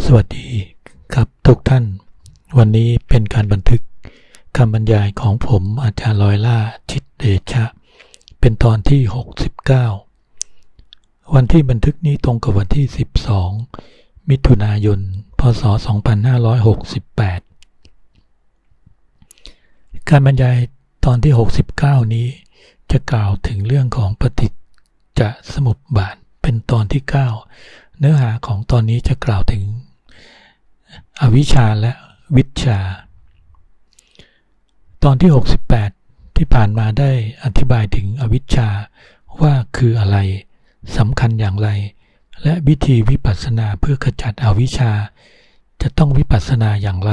สวัสดีครับทุกท่าน วันนี้เป็นการบันทึกคำบรรยายของผมอาจารย์ลอยล่าชิดเดชะ เป็นตอนที่ 69 วันที่บันทึกนี้ตรงกับวันที่ 12 มิถุนายน พศ 2568 การบรรยายตอนที่ 69 นี้จะกล่าวถึงเรื่องของปฏิจจสมุปบาทเป็นตอนที่ 9 เนื้อหาของตอนนี้จะกล่าวถึง อวิชชาและวิชชา ตอนที่ 68 ที่ผ่านมาได้อธิบายถึงอวิชชาว่าคืออะไรสำคัญอย่างไร และวิธีวิปัสสนาเพื่อขจัดอวิชชา จะต้องวิปัสสนาอย่างไร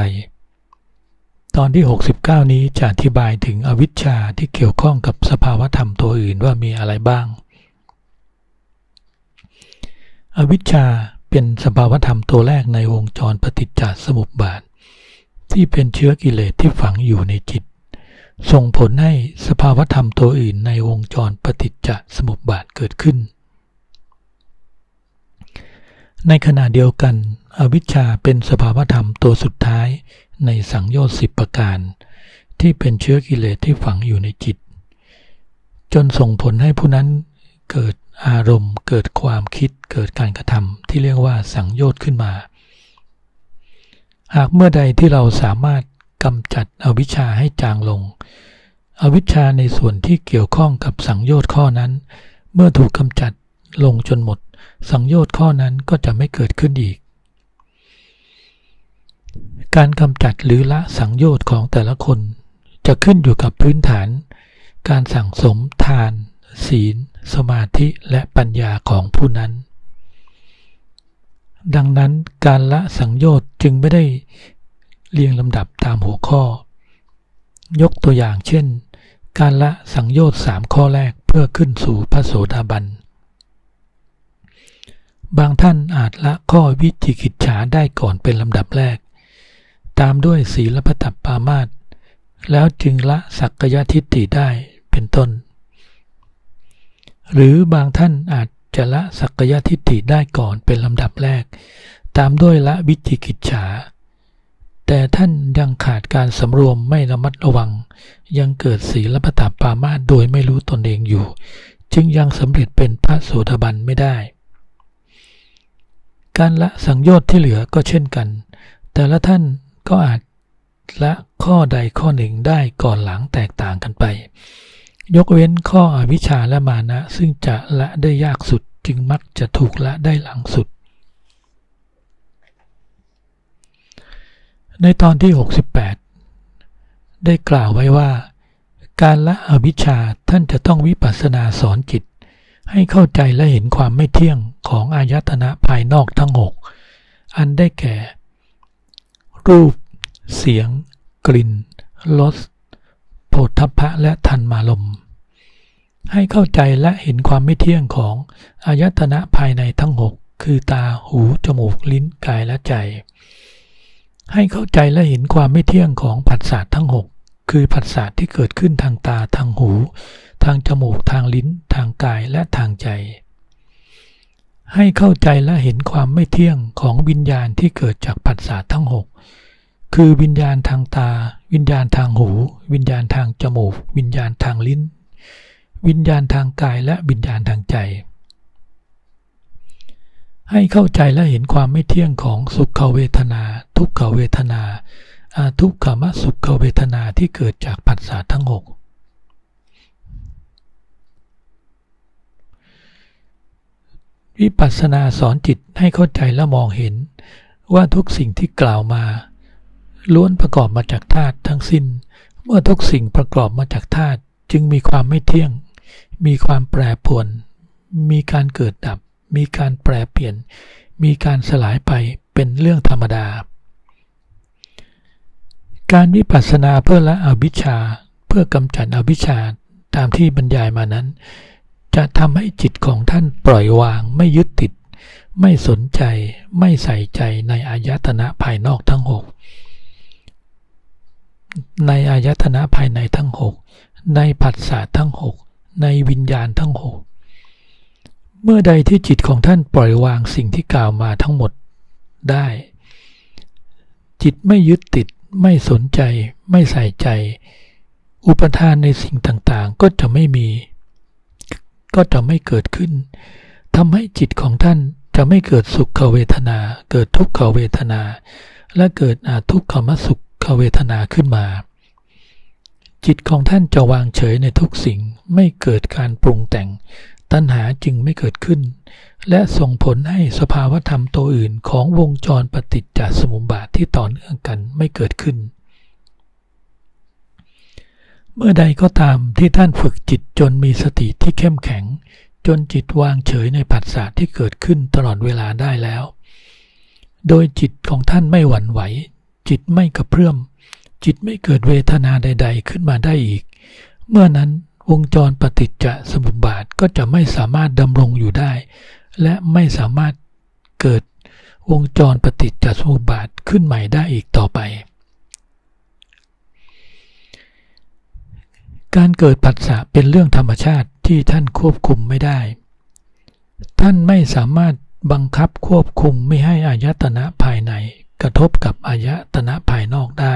ตอนที่ 69 นี้จะอธิบายถึงอวิชชาที่เกี่ยวข้องกับสภาวธรรมตัวอื่นว่ามีอะไรบ้าง อวิชชา เป็นสภาวธรรมตัวแรกในวงจรปฏิจจสมุปบาท ที่เป็นเชื้อกิเลสที่ฝังอยู่ในจิต ส่งผลให้สภาวธรรมตัวอื่นในวงจรปฏิจจสมุปบาทเกิดขึ้น ในขณะเดียวกัน อวิชชาเป็นสภาวธรรมตัวสุดท้ายในสังโยชน์สิบประการ ที่เป็นเชื้อกิเลสที่ฝังอยู่ในจิต จนส่งผลให้ผู้นั้นเกิด อารมณ์เกิดความคิดเกิดการกระทำที่เรียกว่าสังโยชน์ขึ้นมา หากเมื่อใดที่เราสามารถกำจัดอวิชชาให้จางลง อวิชชาในส่วนที่เกี่ยวข้องกับสังโยชน์ข้อนั้น เมื่อถูกกำจัดลงจนหมด สังโยชน์ข้อนั้นก็จะไม่เกิดขึ้นอีก การกำจัดหรือละสังโยชน์ของแต่ละคน จะขึ้นอยู่กับพื้นฐาน การสั่งสมทาน ศีล สมาธิและปัญญาของผู้นั้น ดังนั้นการละสังโยชน์จึงไม่ได้เรียงลำดับตามหัวข้อ ยกตัวอย่างเช่น การละสังโยชน์สามข้อแรกเพื่อขึ้นสู่พระโสดาบัน บางท่านอาจละข้อวิจิกิจฉาได้ก่อนเป็นลำดับแรก ตามด้วยศีลปตัปปามาตแล้วจึงละสักกยทิฏฐิได้เป็นต้น หรือบางท่านอาจจะละสักกยทิฏฐิได้ก่อนเป็นลำดับแรก ตามด้วยละวิจิกิจฉา แต่ท่านยังขาดการสำรวมไม่ระมัดระวัง ยังเกิดศีลปตัปปามาโดยไม่รู้ตนเองอยู่ จึงยังสำเร็จเป็นพระโสดาบันไม่ได้ การละสังโยชน์ที่เหลือก็เช่นกัน แต่ละท่านก็อาจละข้อใดข้อหนึ่งได้ก่อนหลังแตกต่างกันไป ยกเว้นข้ออวิชชาและมานะ ซึ่งจะละได้ยากสุดจึงมักจะถูกละได้หลังสุด ในตอนที่ 68 ได้กล่าวไว้ว่า การละอวิชชาท่านจะต้องวิปัสสนาสอนจิต ให้เข้าใจและเห็นความไม่เที่ยงของอายตนะภายนอกทั้งหกอันได้แก่ รูป เสียง กลิ่นรส ฏฐัพพะและทันมาลม ให้เข้าใจและเห็นความไม่เที่ยงของอายตนะภายในทั้งหกคือตาหู จมูก ลิ้นกายและใจ ให้เข้าใจและเห็นความไม่เที่ยงของผัสสะทั้งหกคือผัสสะที่เกิดขึ้นทางตาทางหู ทางจมูกทางลิ้น ทางกายและทางใจ ให้เข้าใจและเห็นความไม่เที่ยงของวิญญาณที่เกิดจากผัสสะทั้งหก คือวิญญาณทางตา วิญญาณทางหู วิญญาณทางจมูก วิญญาณทางลิ้น วิญญาณทางกายและวิญญาณทางใจ ให้เข้าใจและเห็นความไม่เที่ยงของสุขเวทนา ทุกขเวทนา อาทุกขมสุขเวทนาที่เกิดจากผัสสะทั้งหกวิปัสสนาสอนจิตให้เข้าใจและมองเห็นว่าทุกสิ่งที่กล่าวมา ล้วนประกอบมาจากธาตุทั้งสิ้น เมื่อทุกสิ่งประกอบมาจากธาตุจึงมีความไม่เที่ยง มีความแปรปรวน มีการเกิดดับ มีการแปรเปลี่ยน มีการสลายไปเป็นเรื่องธรรมดา การวิปัสสนาเพื่อละอวิชชา เพื่อกำจัดอวิชชาตามที่บรรยายมานั้น จะทำให้จิตของท่านปล่อยวางไม่ยึดติด ไม่สนใจ ไม่ใส่ใจในอายตนะภายนอกทั้งหก ในอายตนะภายในทั้งหกในผัสสะทั้งหกในวิญญาณทั้งหกเมื่อใดที่จิตของท่านปล่อยวางสิ่งที่กล่าวมาทั้งหมดได้ จิตไม่ยึดติดไม่สนใจ ไม่ใส่ใจ อุปทานในสิ่งต่างๆ ก็จะไม่มี ก็จะไม่เกิดขึ้นทำให้จิตของท่านจะไม่เกิดสุขเวทนา เกิดทุกขเวทนา และเกิดอาทุกขมสุข เวทนาขึ้นมา จิตของท่านจะวางเฉยในทุกสิ่งไม่เกิดการปรุงแต่ง ตัณหาจึงไม่เกิดขึ้น และส่งผลให้สภาวธรรมตัวอื่นของวงจรปฏิจจสมุปบาทที่ต่อเนื่องกันไม่เกิดขึ้น เมื่อใดก็ตามที่ท่านฝึกจิตจนมีสติที่เข้มแข็ง จนจิตวางเฉยในผัสสะที่เกิดขึ้นตลอดเวลาได้แล้ว โดยจิตของท่านไม่หวั่นไหว จิตไม่กระเพื่อม จิตไม่เกิดเวทนาใด ๆ ขึ้นมาได้อีก เมื่อนั้นวงจรปฏิจจสมุปบาทก็จะไม่สามารถดำรงอยู่ได้ และไม่สามารถเกิดวงจรปฏิจจสมุปบาทขึ้นใหม่ได้อีกต่อไป การเกิดผัสสะเป็นเรื่องธรรมชาติที่ท่านควบคุมไม่ได้ ท่านไม่สามารถบังคับควบคุมไม่ให้อายตนะภายใน กระทบกับอายตนะภายนอกได้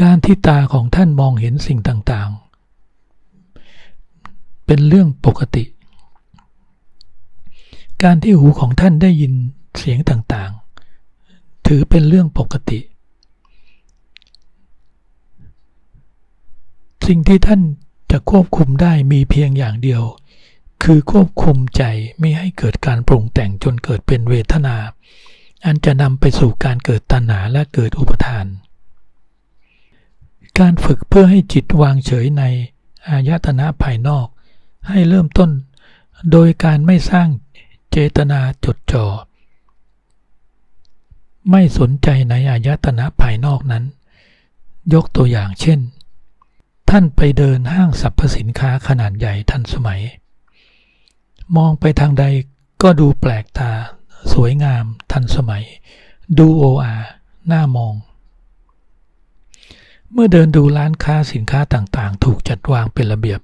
การที่ตาของท่านมองเห็นสิ่งต่างๆ เป็นเรื่องปกติ การที่หูของท่านได้ยินเสียงต่างๆ ถือเป็นเรื่องปกติ สิ่งที่ท่านจะควบคุมได้มีเพียงอย่างเดียว คือควบคุมใจไม่ให้เกิดการปรุงแต่งจนเกิดเป็นเวทนา อันจะนำไปสู่การเกิดตัณหาและเกิดอุปทาน การฝึกเพื่อให้จิตวางเฉยในอายตนะภายนอก ให้เริ่มต้น โดยการไม่สร้างเจตนาจดจ่อไม่สนใจในอายตนะภายนอกนั้น ยกตัวอย่างเช่น ท่านไปเดินห้างสรรพสินค้าขนาดใหญ่ทันสมัย มองไปทางใดก็ดูแปลกตา สวยงาม ทันสมัย ดูโออาหน้ามอง เมื่อเดินดูร้านค้าสินค้าต่างๆ ถูกจัดวางเป็นระเบียบ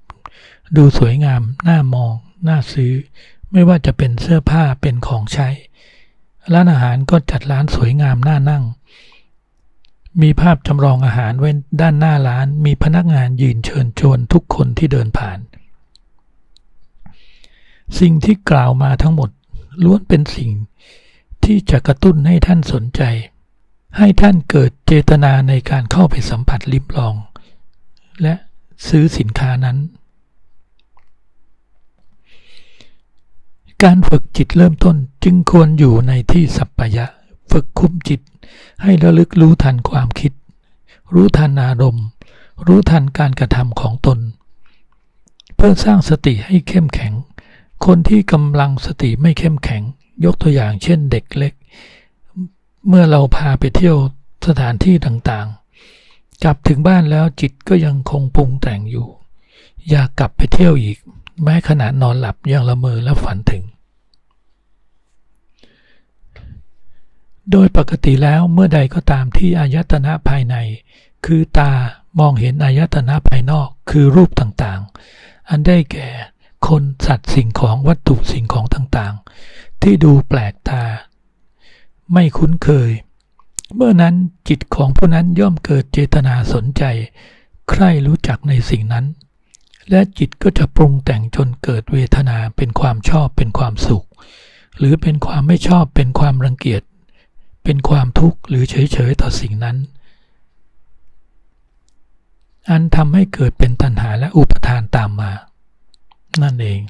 ดูสวยงาม หน่ามอง น่าซื้อ ไม่ว่าจะเป็นเสื้อผ้าเป็นของใช้ ร้านอาหารก็จัดร้านสวยงามน่านั่ง มีภาพจำลองอาหารไว้ด้านหน้าร้าน มีพนักงานยืนเชิญชวนทุกคนที่เดินผ่าน สิ่งที่กล่าวมาทั้งหมดล้วนเป็นสิ่งที่จะกระตุ้นให้ท่านสนใจ ให้ท่านเกิดเจตนาในการเข้าไปสัมผัสลิ้มลอง และซื้อสินค้านั้น การฝึกจิตเริ่มต้นจึงควรอยู่ในที่สัปปะยะ ฝึกคุมจิต ให้ระลึกรู้ทันความคิด รู้ทันอารมณ์ รู้ทันการกระทำของตน เพื่อสร้างสติให้เข้มแข็ง คนที่กำลังสติไม่เข้มแข็ง ยกตัวอย่างเช่นเด็กเล็ก เมื่อเราพาไปเที่ยวสถานที่ต่างๆ กลับถึงบ้านแล้วจิตก็ยังคงปรุงแต่งอยู่ อยากกลับไปเที่ยวอีก แม้ขณะนอนหลับยังละเมอและฝันถึง โดยปกติแล้วเมื่อใดก็ตามที่อายตนะภายใน คือตามองเห็นอายตนะภายนอกคือรูปต่างๆ อันได้แก่ คนสัตว์สิ่งของวัตถุสิ่งของต่างๆ ที่ดูแปลกตา ไม่คุ้นเคย เมื่อนั้นจิตของผู้นั้นย่อมเกิดเจตนาสนใจ ใคร่รู้จักในสิ่งนั้น และจิตก็จะปรุงแต่งจนเกิดเวทนาเป็นความชอบเป็นความสุข หรือเป็นความไม่ชอบเป็นความรังเกียจ เป็นความทุกข์หรือเฉยๆต่อสิ่งนั้นอันทำให้เกิดเป็นตัณหาและอุปทานตามมา นั่นเอง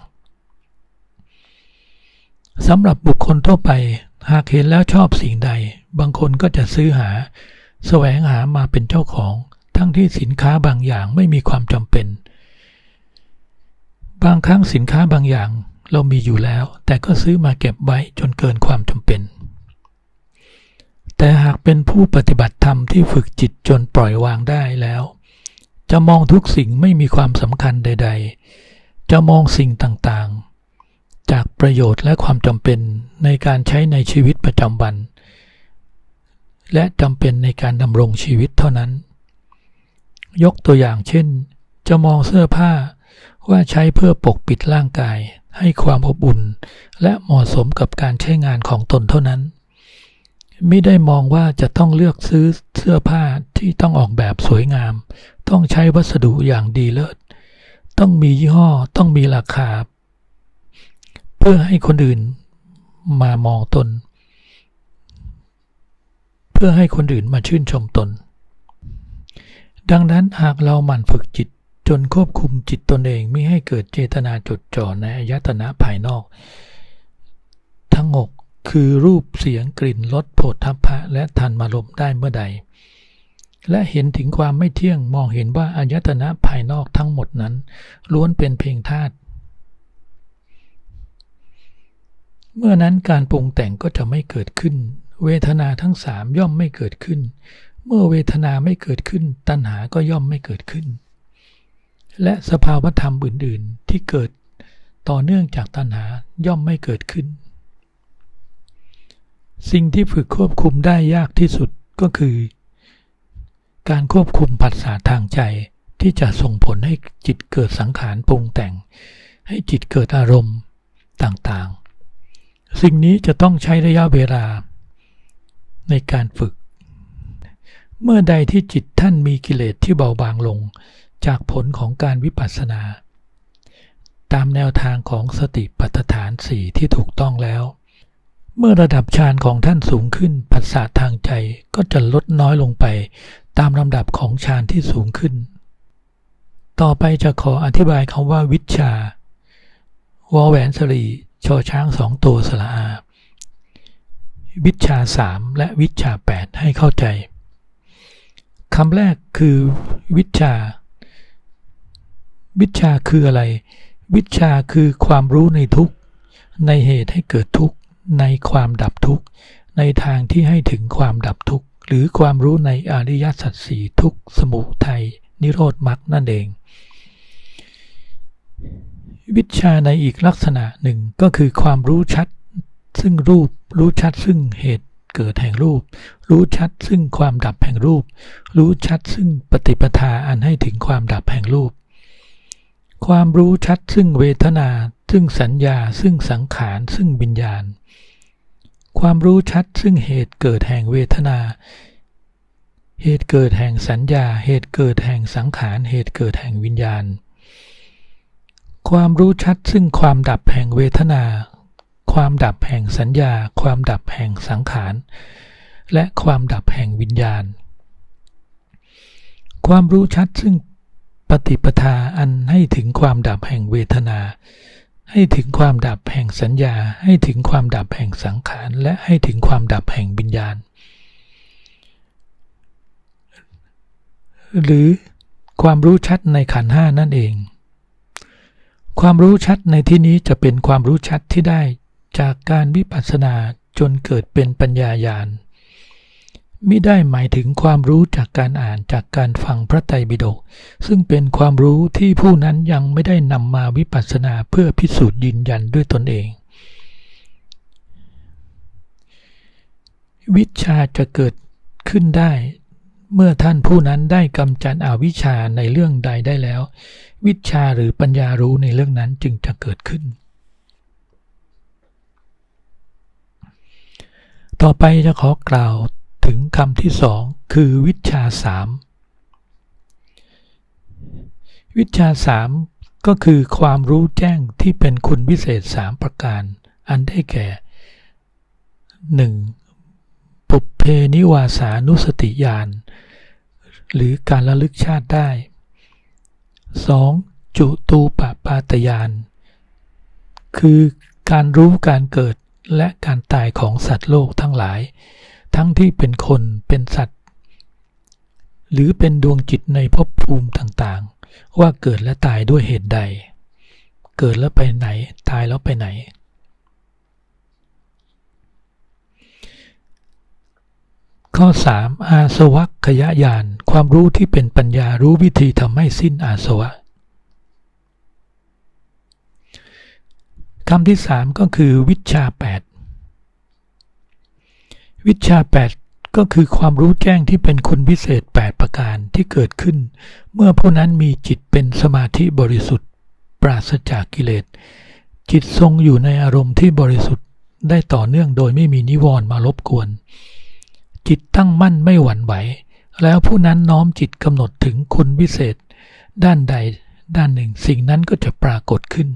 สำหรับบุคคลทั่วไป หากเห็นแล้วชอบสิ่งใด บางคนก็จะซื้อหา แสวงหามาเป็นเจ้าของ ทั้งที่สินค้าบางอย่างไม่มีความจำเป็น บางครั้งสินค้าบางอย่างเรามีอยู่แล้ว แต่ก็ซื้อมาเก็บไว้จนเกินความจำเป็น แต่หากเป็นผู้ปฏิบัติธรรมที่ฝึกจิตจนปล่อยวางได้แล้ว จะมองทุกสิ่งไม่มีความสำคัญใด ๆ จะมองสิ่งต่างๆ จากประโยชน์และความจำเป็นในการใช้ในชีวิตประจำวัน และจำเป็นในการดำรงชีวิตเท่านั้น ยกตัวอย่างเช่น จะมองเสื้อผ้าว่าใช้เพื่อปกปิดร่างกาย ให้ความอบอุ่น และเหมาะสมกับการใช้งานของตนเท่านั้น ไม่ได้มองว่าจะต้องเลือกซื้อเสื้อผ้าที่ต้องออกแบบสวยงาม ต้องใช้วัสดุอย่างดีเลิศ ต้องมียี่ห้อต้องมีราคา เพื่อให้คนอื่นมามองตน เพื่อให้คนอื่นมาชื่นชมตน ดังนั้นหากเราหมั่นฝึกจิตจนควบคุมจิตตนเองไม่ให้เกิดเจตนาจดจ่อในอายตนะภายนอก ทั้งหกคือรูปเสียงกลิ่นรสโผฏฐัพพะและทันมารมได้เมื่อใด และเห็นถึงความไม่เที่ยงมองเห็นว่าอายตนะภายนอกทั้งหมดนั้น ล้วนเป็นเพียงธาตุเมื่อนั้นการปรุงแต่งก็จะไม่เกิดขึ้น เวทนาทั้งสามย่อมไม่เกิดขึ้น เมื่อเวทนาไม่เกิดขึ้น ตัณหาก็ย่อมไม่เกิดขึ้น และสภาวธรรมอื่น ๆ ที่เกิดต่อเนื่องจากตัณหาย่อมไม่เกิดขึ้น สิ่งที่ฝึกควบคุมได้ยากที่สุดก็คือ การควบคุมผัสสะทางใจที่จะส่งผลให้จิตเกิดสังขารปรุงแต่ง ให้จิตเกิดอารมณ์ต่างๆ สิ่งนี้จะต้องใช้ระยะเวลาในการฝึก เมื่อใดที่จิตท่านมีกิเลสที่เบาบางลงจากผลของการวิปัสสนา ตามแนวทางของสติปัฏฐานสี่ที่ถูกต้องแล้ว เมื่อระดับฌานของท่านสูงขึ้นปัสสะทางใจก็จะลดน้อยลงไป ตามลำดับของฌานที่สูงขึ้น ต่อไปจะขออธิบายคำว่าวิชาวอแหวนสรีชอช้างสองตัวสละอา วิชาสามและวิชาแปดให้เข้าใจคำแรกคือวิชา วิชาคืออะไร วิชาคือความรู้ในทุกในเหตุให้เกิดทุกในความดับทุกในทางที่ให้ถึงความดับทุกข์ หรือความรู้ในอริยสัจสี่ทุกสมุทัยนิโรธมรรคนั่นเอง วิชาในอีกลักษณะหนึ่งก็คือความรู้ชัดซึ่งรูป รู้ชัดซึ่งเหตุเกิดแห่งรูป รู้ชัดซึ่งความดับแห่งรูป รู้ชัดซึ่งปฏิปทาอันให้ถึงความดับแห่งรูป ความรู้ชัดซึ่งเวทนา ซึ่งสัญญา ซึ่งสังขาร ซึ่งวิญญาณ ความรู้ชัดซึ่งเหตุเกิดแห่งเวทนา เหตุเกิดแห่งสัญญา เหตุเกิดแห่งสังขาร เหตุเกิดแห่งวิญญาณ ความรู้ชัดซึ่งความดับแห่งเวทนา ความดับแห่งสัญญา ความดับแห่งสังขาร และความดับแห่งวิญญาณ ความรู้ชัดซึ่งปฏิปทาอันให้ถึงความดับแห่งเวทนา ให้ถึงความดับแห่งสัญญา ให้ถึงความดับแห่งสังขาร และให้ถึงความดับแห่งวิญญาณ หรือความรู้ชัดในขันห้านั่นเอง ความรู้ชัดในที่นี้จะเป็นความรู้ชัดที่ได้จากการวิปัสสนาจนเกิดเป็นปัญญาญาณ ไมิได้หมายถึงความรู้จากการอ่านจากการฟังพระไตรปิฎกซึ่งเป็นความรู้ที่ผู้นั้นยังไม่ได้นำมาวิปัสสนาเพื่อพิสูจน์ยืนยันด้วยตนเอง วิชาจะเกิดขึ้นได้ เมื่อท่านผู้นั้นได้กำจัดอวิชชาในเรื่องใดได้แล้ว วิชาหรือปัญญารู้ในเรื่องนั้นจึงจะเกิดขึ้นต่อไปจะขอกล่าว ถึงคำที่สองคือวิชาสามวิชาสามก็คือความรู้แจ้งที่เป็นคุณพิเศษสามประการ อันได้แก่ 1. ปุเพนิวาสานุสติญาณหรือการระลึกชาติได้ 2. จุตูปปาตยาน คือการรู้การเกิดและการตายของสัตว์โลกทั้งหลาย ทั้งที่เป็นคนเป็นสัตว์ หรือเป็นดวงจิตในภพภูมิต่างๆ ว่าเกิดและตายด้วยเหตุใด เกิดแล้วไปไหนตายแล้วไปไหน ข้อ 3. อาสวัคขยายานความรู้ที่เป็นปัญญารู้วิธีทำให้สิ้นอาสวะคำที่สามก็คือวิชาแปด วิชาแปดก็คือความรู้แจ้งที่เป็นคุณพิเศษ 8 ประการที่เกิดขึ้น เมื่อผู้นั้นมีจิตเป็นสมาธิบริสุทธิ์ ปราศจากกิเลส จิตทรงอยู่ในอารมณ์ที่บริสุทธิ์ได้ต่อเนื่องโดยไม่มีนิวรณ์มารบกวน จิตตั้งมั่นไม่หวั่นไหว แล้วผู้นั้นน้อมจิตกำหนดถึงคุณวิเศษ ด้านใดด้านหนึ่งสิ่งนั้นก็จะปรากฏขึ้น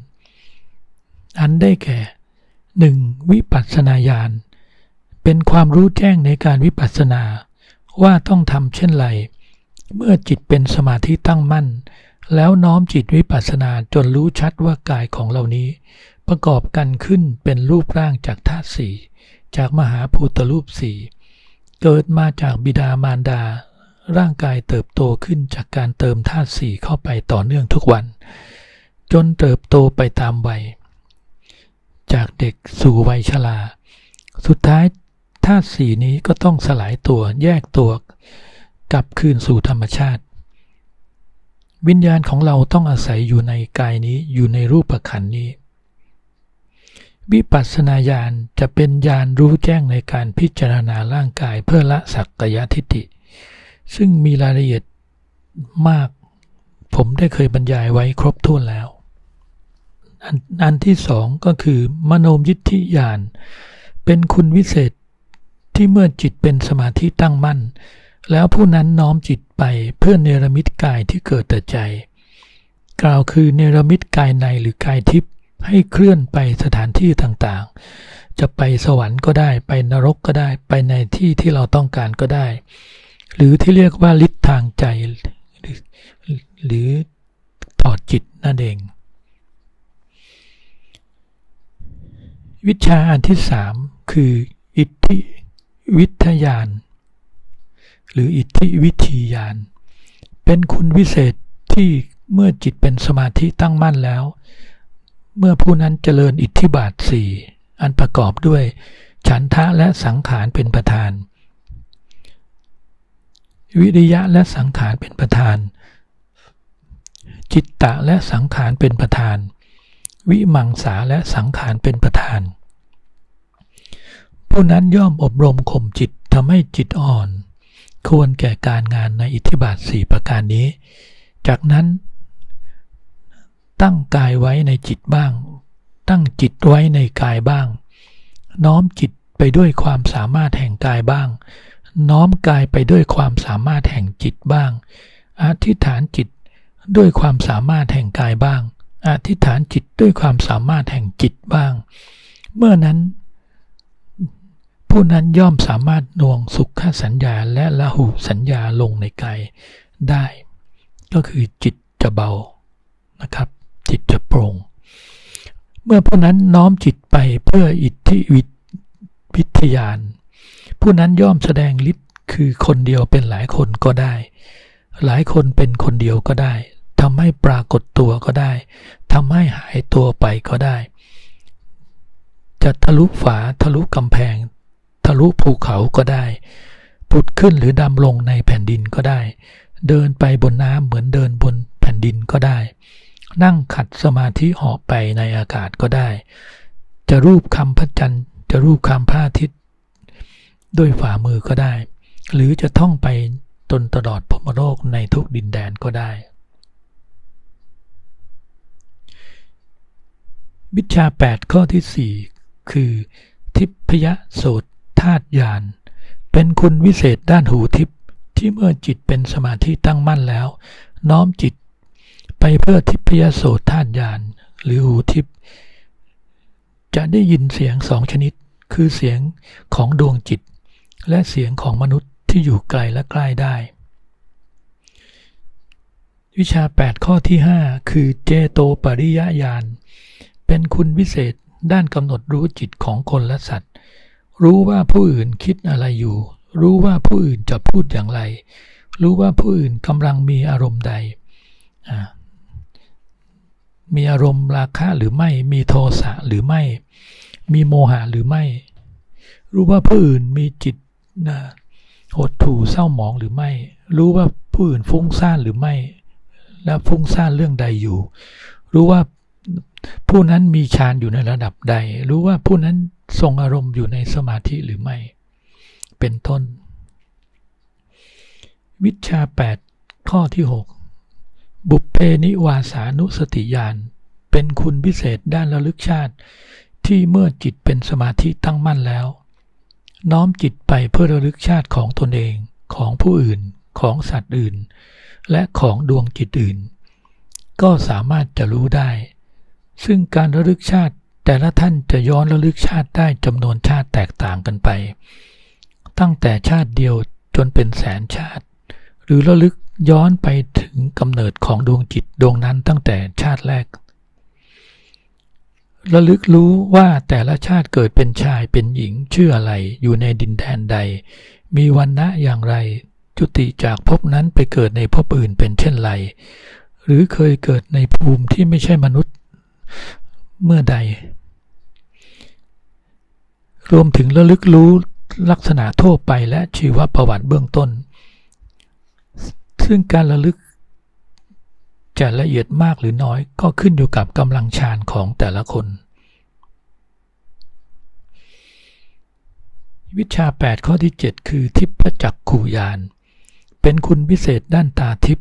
อันได้แก่หนึ่งวิปัสสนาญาณ เป็นความรู้แจ้งในการวิปัสสนา ว่าต้องทำเช่นไร เมื่อจิตเป็นสมาธิตั้งมั่น แล้วน้อมจิตวิปัสสนาจนรู้ชัดว่ากายของเหล่านี้ ประกอบกันขึ้นเป็นรูปร่างจากธาตุสี่จากมหาภูตรูปสี่เกิดมาจากบิดามารดา ร่างกายเติบโตขึ้นจากการเติมธาตุสี่เข้าไปต่อเนื่องทุกวัน จนเติบโตไปตามวัย จากเด็กสู่วัยชราสุดท้าย ธาตุสี่นี้ก็ต้องสลายตัวแยกตัวกลับคืนสู่ธรรมชาติ วิญญาณของเราต้องอาศัยอยู่ในกายนี้อยู่ในรูปขันนี้ วิปัสสนาญาณจะเป็นญาณรู้แจ้งในการพิจารณาร่างกายเพื่อละสักกายทิฏฐิซึ่งมีรายละเอียดมาก ผมได้เคยบรรยายไว้ครบถ้วนแล้ว อันอันที่สองก็คือ มโนมยิทธิญาณเป็นคุณวิเศษ ที่เมื่อจิตเป็นสมาธิตั้งมั่น แล้วผู้นั้นน้อมจิตไปเพื่อเนรมิตกายที่เกิดแต่ใจ กล่าวคือเนรมิตกายในหรือกายทิพย์ให้เคลื่อนไปสถานที่ต่างๆ จะไปสวรรค์ก็ได้ไปนรกก็ได้ไปในที่ที่เราต้องการก็ได้ หรือที่เรียกว่าฤทธิ์ทางใจหรือหรือถอดจิตนั่นเอง วิชาอันที่สามคืออิทธิ วิทยาน หรืออิทธิวิธียาน เป็นคุณวิเศษที่เมื่อจิตเป็นสมาธิตั้งมั่นแล้ว เมื่อผู้นั้นเจริญอิทธิบาทสี่อันประกอบด้วย ฉันทะและสังขารเป็นประธาน วิริยะและสังขารเป็นประธาน จิตตะและสังขารเป็นประธาน วิมังสาและสังขารเป็นประธาน ผู้นั้นย่อมอบรมข่มจิตทำให้จิตอ่อน ควรแก่การงานในอิทธิบาทสี่ประการนี้ จากนั้น ตั้งกายไว้ในจิตบ้าง ตั้งจิตไว้ในกายบ้าง น้อมจิตไปด้วยความสามารถแห่งกายบ้าง น้อมกายไปด้วยความสามารถแห่งจิตบ้าง อธิษฐานจิตด้วยความสามารถแห่งกายบ้าง อธิษฐานจิตด้วยความสามารถแห่งจิตบ้าง เมื่อนั้น ผู้นั้นย่อมสามารถนวงสุขสัญญาและละหุสัญญาลงในกายได้ ก็คือจิตจะเบานะครับ จิตจะโปร่ง เมื่อผู้นั้นน้อมจิตไปเพื่ออิทธิวิทยาน ผู้นั้นย่อมแสดงฤทธิ์คือคนเดียวเป็นหลายคนก็ได้ หลายคนเป็นคนเดียวก็ได้ทำให้ปรากฏตัวก็ได้ทำให้หายตัวไปก็ได้ จะทะลุฝาทะลุกำแพงะลุภูเขาก็ได้ ผุดขึ้นหรือดำลงในแผ่นดินก็ได้ เดินไปบนน้ำเหมือนเดินบนแผ่นดินก็ได้ นั่งขัดสมาธิหอบไปในอากาศก็ได้ จะรูปคำพระจันทร์จะรูปคำพระอาทิตย์ด้วยฝ่ามือก็ได้ หรือจะท่องไปตนตลอดพมโลกในทุกดินแดนก็ได้วิชา 8 ข้อที่ 4 คือ ทิพยโสต ธาตุญาณเป็นคุณวิเศษด้านหูทิพย์ที่เมื่อจิตเป็นสมาธิตั้งมั่นแล้ว น้อมจิตไปเพื่อทิพยโสธาตุญาณหรือหูทิพย์จะได้ยินเสียงสองชนิด คือเสียงของดวงจิต และเสียงของมนุษย์ที่อยู่ไกลและใกล้ได้ วิชา 8 ข้อที่ 5 คือเจโตปริยญาณเป็นคุณวิเศษด้านกำหนดรู้จิตของคนและสัตว์ รู้ว่าผู้อื่นคิดอะไรอยู่ รู้ว่าผู้อื่นจะพูดอย่างไร รู้ว่าผู้อื่นกำลังมีอารมณ์ใด มีอารมณ์ราคะหรือไม่ มีโทสะหรือไม่ มีโมหะหรือไม่ รู้ว่าผู้อื่นมีจิตนะหดถู่เศร้าหมองหรือไม่ รู้ว่าผู้อื่นฟุ้งซ่านหรือไม่ และฟุ้งซ่านเรื่องใดอยู่ รู้ว่า ผู้นั้นมีฌานอยู่ในระดับใด รู้ว่าผู้นั้นทรงอารมณ์อยู่ในสมาธิหรือไม่ เป็นต้น วิชา 8 ข้อที่ 6 บุพเพนิวาสานุสติญาณเป็นคุณพิเศษด้านระลึกชาติ ที่เมื่อจิตเป็นสมาธิตั้งมั่นแล้ว น้อมจิตไปเพื่อระลึกชาติของตนเองของผู้อื่นของสัตว์อื่น และของดวงจิตอื่น ก็สามารถจะรู้ได้ ซึ่งการระลึกชาติแต่ละท่านจะย้อนระลึกชาติได้จำนวนชาติแตกต่างกันไป ตั้งแต่ชาติเดียวจนเป็นแสนชาติ หรือระลึกย้อนไปถึงกำเนิดของดวงจิตดวงนั้นตั้งแต่ชาติแรก ระลึกรู้ว่าแต่ละชาติเกิดเป็นชายเป็นหญิงชื่ออะไรอยู่ในดินแดนใด มีวันณะอย่างไร จุติจากภพนั้นไปเกิดในภพอื่นเป็นเช่นไร หรือเคยเกิดในภูมิที่ไม่ใช่มนุษย์ เมื่อใด รวมถึงระลึกรู้ลักษณะทั่วไปและชีวประวัติเบื้องต้น ซึ่งการระลึกจะละเอียดมากหรือน้อยก็ขึ้นอยู่กับกำลังฌานของแต่ละคน วิชา 8 ข้อที่ 7 คือทิพจักขูยาน เป็นคุณพิเศษด้านตาทิพ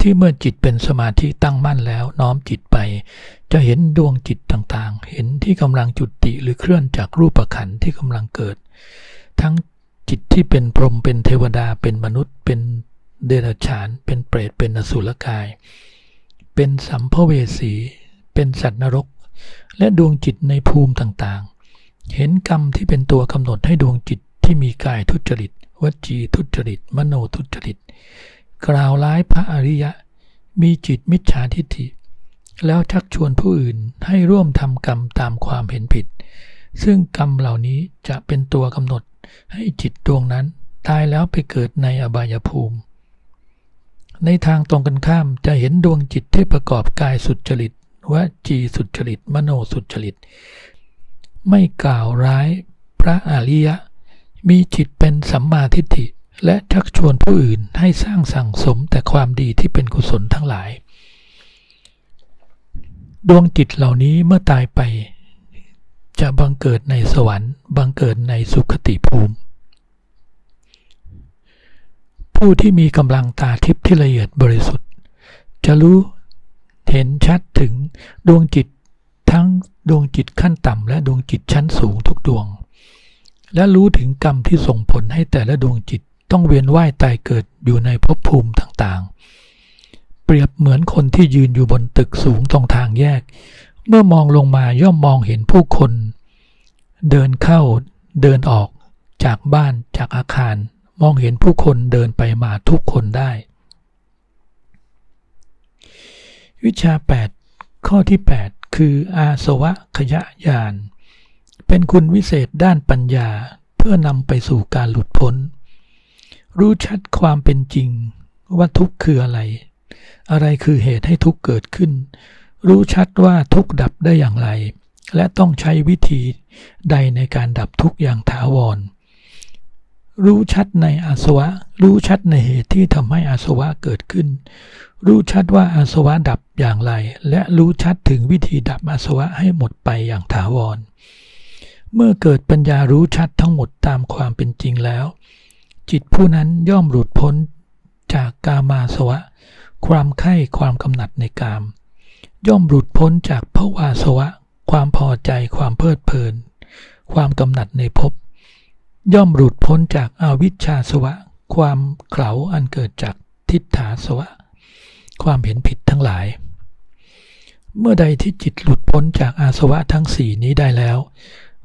ที่เมื่อจิตเป็นสมาธิตั้งมั่นแล้วน้อมจิตไป จะเห็นดวงจิตต่างๆ เห็นที่กำลังจุติหรือเคลื่อนจากรูปขันธ์ที่กำลังเกิด ทั้งจิตที่เป็นพรหมเป็นเทวดาเป็นมนุษย์ เป็นเดรัจฉาน เป็นเปรตเป็นอสุรกาย เป็นสัมภเวสี เป็นสัตว์นรก และดวงจิตในภูมิต่างๆ เห็นกรรมที่เป็นตัวกำหนดให้ดวงจิตที่มีกายทุจริตวจีทุจริต มโนทุจริต กล่าวร้ายพระอริยะ มีจิตมิจฉาทิฏฐิ แล้วชักชวนผู้อื่นให้ร่วมทำกรรมตามความเห็นผิด ซึ่งกรรมเหล่านี้จะเป็นตัวกำหนดให้จิตดวงนั้นตายแล้วไปเกิดในอบายภูมิ ในทางตรงกันข้ามจะเห็นดวงจิตที่ประกอบกายสุจริตวจีสุจริต มโนสุจริต ไม่กล่าวร้ายพระอริยะ มีจิตเป็นสัมมาทิฏฐิ และชักชวนผู้อื่นให้สร้างสั่งสมแต่ความดีที่เป็นกุศลทั้งหลาย ดวงจิตเหล่านี้เมื่อตายไป จะบังเกิดในสวรรค์บังเกิดในสุขติภูมิ ผู้ที่มีกำลังตาทิพย์ที่ละเอียดบริสุทธิ์ จะรู้เห็นชัดถึงดวงจิตทั้งดวงจิตขั้นต่ำและดวงจิตชั้นสูงทุกดวง และรู้ถึงกรรมที่ส่งผลให้แต่ละดวงจิต ต้องเวียนว่ายตายเกิดอยู่ในภพภูมิต่างๆ เปรียบเหมือนคนที่ยืนอยู่บนตึกสูงตรงทางแยก เมื่อมองลงมาย่อมมองเห็นผู้คน เดินเข้าเดินออกจากบ้านจากอาคาร มองเห็นผู้คนเดินไปมาทุกคนได้ วิชา 8 ข้อที่ 8 คืออาสวะขยะยาน เป็นคุณวิเศษด้านปัญญาเพื่อนำไปสู่การหลุดพ้น รู้ชัดความเป็นจริง ว่าทุกข์คืออะไร อะไรคือเหตุให้ทุกข์เกิดขึ้น รู้ชัดว่าทุกข์ดับได้อย่างไร และต้องใช้วิธีใดในการดับทุกข์อย่างถาวร รู้ชัดในอาสวะ รู้ชัดในเหตุที่ทำให้อาสวะเกิดขึ้น รู้ชัดว่าอาสวะดับอย่างไร และรู้ชัดถึงวิธีดับอาสวะให้หมดไปอย่างถาวร เมื่อเกิดปัญญารู้ชัดทั้งหมดตามความเป็นจริงแล้ว จิตผู้นั้นย่อมหลุดพ้นจากกามาสวะ ความไข้ความกำหนัดในกาม ย่อมหลุดพ้นจากภวาสวะ ความพอใจความเพลิดเพลิน ความกำหนัดในภพย่อมหลุดพ้นจากอาวิชชาสวะ ความเข่าอันเกิดจากทิฏฐาสวะ ความเห็นผิดทั้งหลาย เมื่อใดที่จิตหลุดพ้นจากอาสวะทั้งสี่นี้ได้แล้ว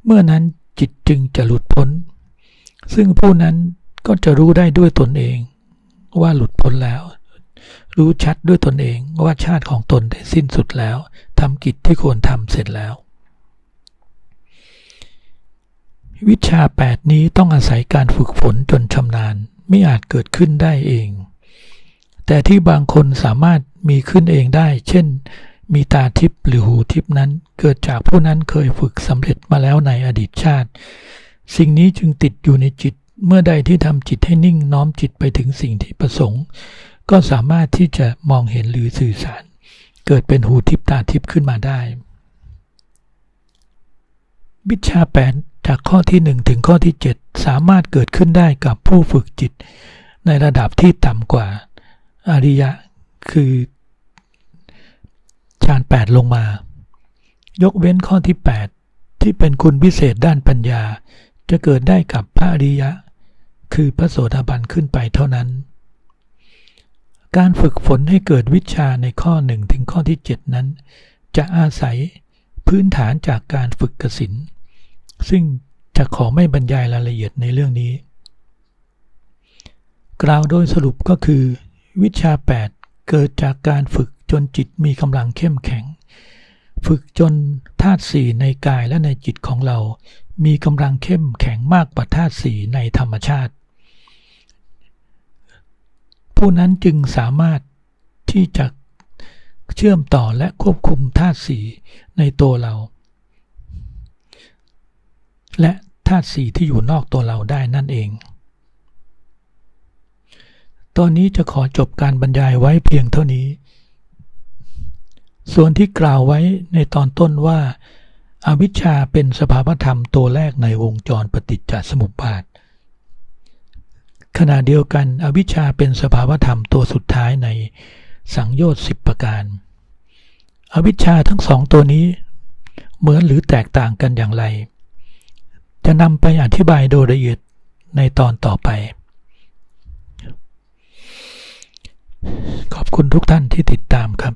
เมื่อนั้นจิตจึงจะหลุดพ้น ซึ่งผู้นั้น ก็จะรู้ได้ด้วยตนเอง ว่าหลุดพ้นแล้ว รู้ชัดด้วยตนเองว่าชาติของตนได้สิ้นสุดแล้วทำกิจที่ควรทำเสร็จแล้ว วิชาแปดนี้ต้องอาศัยการฝึกฝนจนชำนาญไม่อาจเกิดขึ้นได้เอง แต่ที่บางคนสามารถมีขึ้นเองได้ เช่น มีตาทิพย์หรือหูทิพย์นั้น เกิดจากผู้นั้นเคยฝึกสำเร็จมาแล้วในอดีตชาติ สิ่งนี้จึงติดอยู่ในจิต เมื่อใดที่ทำจิตให้นิ่งน้อมจิตไปถึงสิ่งที่ประสงค์ ก็สามารถที่จะมองเห็นหรือสื่อสาร เกิดเป็นหูทิพตาทิพขึ้นมาได้วิชาแปดจากข้อที่หนึ่งถึงข้อที่ 7 สามารถเกิดขึ้นได้กับผู้ฝึกจิต ในระดับที่ต่ำกว่าอริยะคือฌานแปดลงมา ยกเว้นข้อที่ 8 ที่เป็นคุณพิเศษด้านปัญญา จะเกิดได้กับพระอริยะ คือพระโสดาบันขึ้นไปเท่านั้น การฝึกฝนให้เกิดวิชาในข้อหนึ่งถึงข้อที่ 7 นั้น จะอาศัยพื้นฐานจากการฝึกกสินซึ่งจะขอไม่บรรยายรายละเอียดในเรื่องนี้ กล่าวโดยสรุปก็คือ วิชา 8 เกิดจากการฝึกจนจิตมีกำลังเข้มแข็ง ฝึกจนธาตุสี่ในกายและในจิตของเรา มีกำลังเข้มแข็งมากกว่าธาตุสีในธรรมชาติ ผู้นั้นจึงสามารถที่จะเชื่อมต่อและควบคุมธาตุสีในตัวเรา และธาตุสีที่อยู่นอกตัวเราได้นั่นเอง ตอนนี้จะขอจบการบรรยายไว้เพียงเท่านี้ ส่วนที่กล่าวไว้ในตอนต้นว่า อวิชชาเป็นสภาวธรรมตัวแรกในวงจรปฏิจจสมุปบาท ขณะเดียวกันอวิชชาเป็นสภาวธรรมตัวสุดท้ายในสังโยชน์สิบประการ อวิชชาทั้งสองตัวนี้ เหมือนหรือแตกต่างกันอย่างไร จะนำไปอธิบายโดยละเอียดในตอนต่อไป ขอบคุณทุกท่านที่ติดตามครับ